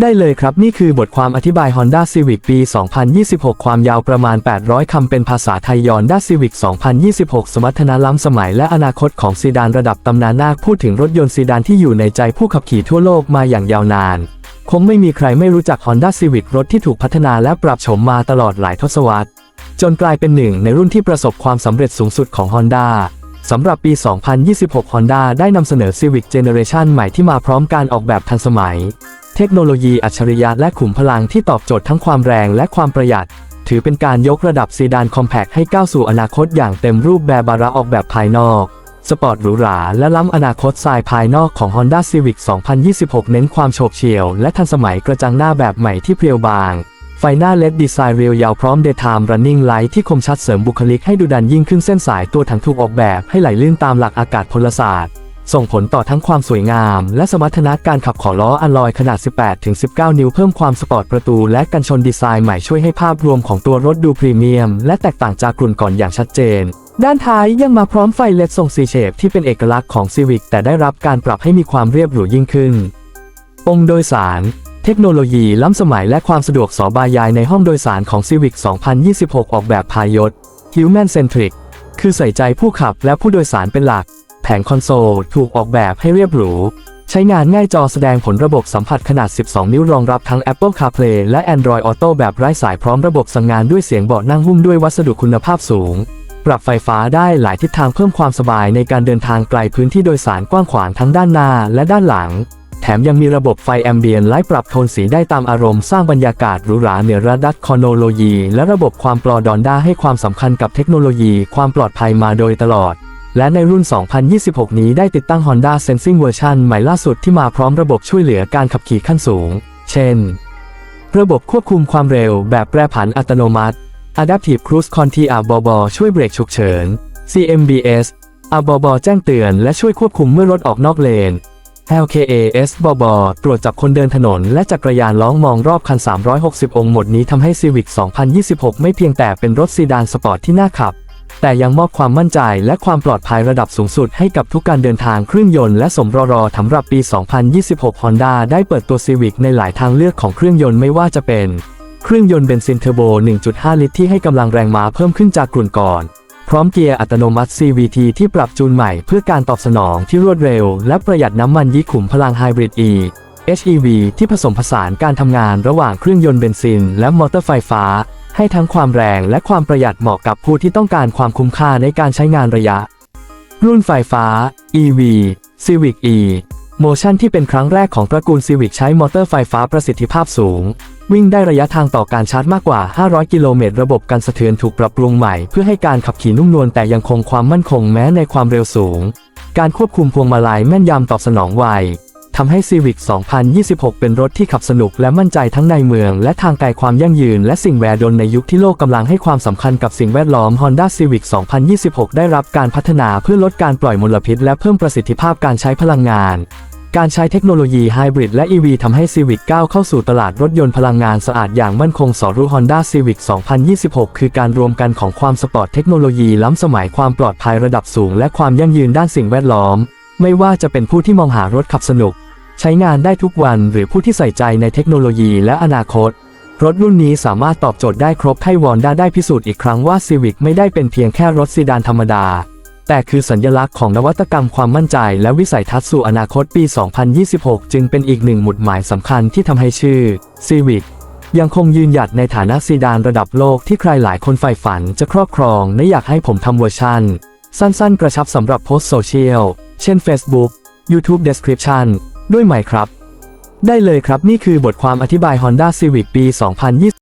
ได้เลยครับนี่คือบทความอธิบาย Honda Civic ปี 2026 ความยาวประมาณ 800 คำเป็นภาษาไทย Honda Civic 2026 สมรรถนะล้ำสมัยและอนาคตของซีดานระดับตำนานนาคพูดถึงรถยนต์ซีดานที่อยู่ในใจผู้ขับขี่ทั่วโลกมาอย่างยาวนาน คงไม่มีใครไม่รู้จัก Honda Civic รถที่ถูกพัฒนาและปรับโฉมมาตลอดหลายทศวรรษ จนกลายเป็นหนึ่งในรุ่นที่ประสบความสำเร็จสูงสุดของ Honda สำหรับปี 2026 Honda ได้นำเสนอ Civic Generation ใหม่ที่มาพร้อมการออกแบบทันสมัย เทคโนโลยีอัจฉริยะและขุมพลังที่ตอบโจทย์ทั้งความแรงและความประหยัด ถือเป็นการยกระดับซีดานคอมแพคให้ก้าวสู่อนาคตอย่างเต็มรูปแบบบาระออกแบบภายนอก สปอร์ตหรูหราและล้ำอนาคตทรายภายนอกของ Honda Civic 2026 เน้นความโฉบเฉี่ยวและทันสมัยกระจังหน้าแบบใหม่ที่เพรียวบาง ไฟหน้าเลดดีไซน์เรียวยาวพร้อม Daytime Running Light ที่คมชัดเสริมบุคลิกให้ดูดันยิ่งขึ้นเส้นสายตัวถังถูกออกแบบให้ไหลลื่นตามหลักอากาศพลศาสตร์ ส่งผลต่อทั้งความสวยงาม และสมรรถนะการขับขอล้ออลลอยขนาด 18-19 นิ้วเพิ่มความสปอร์ตประตูและกันชนดีไซน์ใหม่ช่วยให้ภาพรวมของตัวรถดูพรีเมียม และแตกต่างจากกลุ่นก่อนอย่างชัดเจน ด้านท้ายยังมาพร้อมไฟเลดทรงสีเฉดที่เป็นเอกลักษณ์ของ Civic แต่ได้รับการปรับให้มีความเรียบหรูยิ่งขึ้นองค์โดยสาร เทคโนโลยีล้ำสมัยและความสะดวกสบายยายในห้องโดยสารของ Civic 2026 ออกแบบพายศ Human Centric คือใส่ใจผู้ขับและผู้โดยสารเป็นหลัก แผงคอนโซลถูกออกแบบให้เรียบหรู ใช้งานง่ายจอแสดงผลระบบสัมผัสขนาด 12 นิ้วรองรับทั้ง Apple CarPlay และ Android Auto แบบไร้สายพร้อมระบบสั่งงานด้วยเสียงเบาะนั่งหุ้มด้วยวัสดุคุณภาพสูง ปรับไฟฟ้าได้หลายทิศทางเพิ่มความสบายในการเดินทางไกลพื้นที่โดยสารกว้างขวางทั้งด้านหน้าและด้านหลัง แถมยังมีระบบไฟแอมเบียนไลท์ปรับโทนสีได้ตามอารมณ์สร้างบรรยากาศหรูหราเหนือระดับคอนโนโลยี และระบบความปลอดดอนด้าให้ความสำคัญกับเทคโนโลยีความปลอดภัยมาโดยตลอด และในรุ่น 2026 นี้ได้ติดตั้ง Honda Sensing เวอร์ชันใหม่ล่าสุดที่มาพร้อมระบบช่วยเหลือการขับขี่ขั้นสูง เช่น ระบบควบคุมความเร็วแบบแปรผันอัตโนมัติ Adaptive Cruise Control ABB ช่วยเบรกฉุกเฉิน CMBS ABB แจ้งเตือนและช่วยควบคุมเมื่อรถออกนอกเลน LKAS บอบตรวจจับคนเดินถนน และจักรยานล้องมองรอบคัน 360 องค์หมดนี้ทำให้ Civic 2026 ไม่เพียงแต่เป็นรถซีดานสปอร์ตที่น่าขับ แต่ยังมอบความมั่นใจและความปลอดภัยระดับสูงสุดให้กับทุกการเดินทางเครื่องยนต์และสมรรอสำหรับปี 2026 Honda ได้เปิดตัว Civic ในหลายทางเลือกของเครื่องยนต์ไม่ว่าจะเป็น เครื่องยนต์เบนซินเทอร์โบ 1.5 ลิตรที่ให้กำลังแรงม้าเพิ่มขึ้นจากกลุ่นก่อน ร้อมเกียร์อัตโนมัติ CVT ที่ปรับจูนใหม่เพื่อการตอบสนองที่รวดเร็ว และประหยัดน้ำมันยี่ขุมพลังไฮบริด E HEV ที่ผสมผสานการทำงานระหว่างเครื่องยนต์เบนซิน และมอเตอร์ไฟฟ้า ให้ทั้งความแรงและความประหยัดเหมาะกับผู้ที่ต้องการความคุ้มค่าในการใช้งานระยะ รุ่นไฟฟ้า EV Civic E Motion ที่เป็นครั้งแรกของตระกูล Civic ใช้มอเตอร์ไฟฟ้าประสิทธิภาพสูง วิ่งได้ระยะทางต่อการชาร์จมากกว่า 500 กิโลเมตร ระบบกันสะเทือนถูกปรับปรุงใหม่ เพื่อให้การขับขี่นุ่มนวลแต่ยังคงความมั่นคงแม้ในความเร็วสูง การควบคุมพวงมาลัยแม่นยำตอบสนองไวทำให้ Civic 2026 เป็นรถที่ขับสนุกและมั่นใจทั้งในเมือง และทางไกลความยั่งยืน และสิ่งแวดล้อมในยุคที่โลกกำลังให้ความสำคัญกับสิ่งแวดล้อม Honda Civic 2026 ได้รับการพัฒนาเพื่อลดการปล่อยมลพิษ และเพิ่มประสิทธิภาพการใช้พลังงาน การใช้เทคโนโลยีไฮบริดและ EV ทำให้ Civic ก้าวเข้าสู่ตลาดรถยนต์พลังงานสะอาดอย่างมั่นคงสอรู้ Honda Civic 2026 คือการรวมกันของความสปอร์ตเทคโนโลยีล้ำสมัยความปลอดภัยระดับสูง และความยั่งยืนด้านสิ่งแวดล้อม ไม่ว่าจะเป็นผู้ที่มองหารถขับสนุก ใช้งานได้ทุกวันหรือผู้ที่ใส่ใจในเทคโนโลยีและอนาคต รถรุ่นนี้สามารถตอบโจทย์ได้ครบไทวอนด้าได้พิสูจน์อีกครั้งว่า Civic ไม่ได้เป็นเพียงแค่รถซีดานธรรมดา แต่คือสัญลักษณ์ของนวัตกรรมความมั่นใจ และวิสัยทัศน์สู่อนาคตปี 2026 จึงเป็นอีกหนึ่งหมุดหมายสำคัญที่ทำให้ชื่อ Civic ยังคงยืนหยัดในฐานะซีดานระดับโลกที่ใครหลายคนใฝ่ฝันจะครอบครองและอยากให้ผมทำเวอร์ชัน สั้นๆ กระชับสำหรับโพสโซเชียล เช่น Facebook YouTube Description ด้วยไหมครับ ได้เลยครับนี่คือบทความอธิบาย Honda Civic ปี 2020